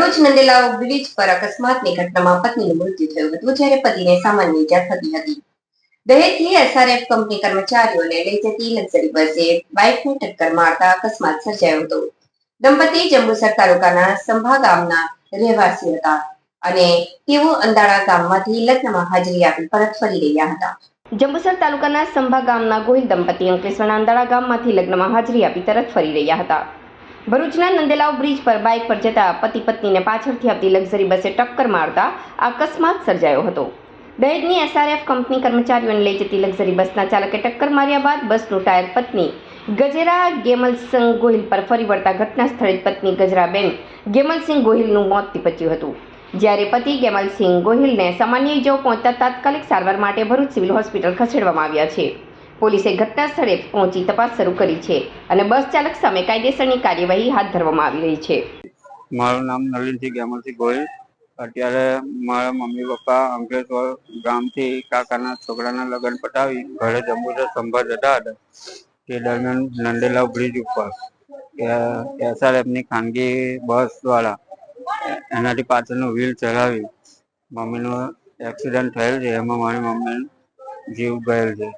Bharuch Nandelav bridge પર અકસ્માતની ઘટનામાં પત્નીનું મૃત્યુ થયું હતું, જ્યારે પતિને સામાન્ય ઇજા થતી હતી. દહેજથી એસઆરએફ કંપની કર્મચારીઓને લઈ જતી લક્ઝરી બસે બાઇકને ટક્કર મારતા અકસ્માત સર્જાયો હતો. દંપતી જંબુસર તાલુકાના સંભા ગામના રહેવાસી હતા અને તેઓ અંદાળા ગામમાંથી લગ્નમાં હાજરી આપી પરત ફરી રહ્યા હતા. જંબુસર તાલુકાના સંભા ગામના ગોહિલ દંપતી અંકલેશ્વરના અંદાળા ગામમાંથી લગ્નમાં હાજરી આપી તરત ફરી રહ્યા હતા. ભરૂચના નંદેલાવ બ્રિજ પર બાઇક પર જતા પતિ પત્નીને પાછળથી આવતી લક્ઝરી બસે ટક્કર મારતા અકસ્માત સર્જાયો હતો. દહેજની એસઆરએફ કંપની કર્મચારીઓને લઈ જતી લક્ઝરી બસના ચાલકે ટક્કર માર્યા બાદ બસનું ટાયર પત્ની ગજેરા ગેમલસિંહ ગોહિલ પર ફરી વળતા ઘટના સ્થળે પત્ની ગજરાબેન ગેમલસિંહ ગોહિલનું મોત નીપજ્યું હતું. જ્યારે પતિ ગેમલસિંહ ગોહિલને સામાન્ય ઇજાઓ પહોંચતા તાત્કાલિક સારવાર માટે ભરૂચ સિવિલ હોસ્પિટલ ખસેડવામાં આવ્યા છે. પોલીસે ઘટના સ્થળે પહોંચી તપાસ શરૂ કરી છે અને બસ ચાલક સામે કાયદેસરની કાર્યવાહી હાથ ધરવામાં આવી રહી છે. મારું નામ નલિનસિંહ ગેમલસિંહ ગોહિલ. અત્યારે મારા મમ્મી પપ્પા અંકલેશ્વર ગામથી કાકાના છોકરાના લગ્ન પટાવી ઘરે જંબુસર સંભાળ જતા હતા. તે દરમિયાન નંદેલાવ બ્રિજ ઉપર એસઆરએફની ખાનગી બસ દ્વારા એનાથી પાછળનું વ્હીલ ચલાવી મમ્મીનો એક્સિડન્ટ થયેલ છે. એમાં મારી મમ્મી જીવ ગયેલ છે.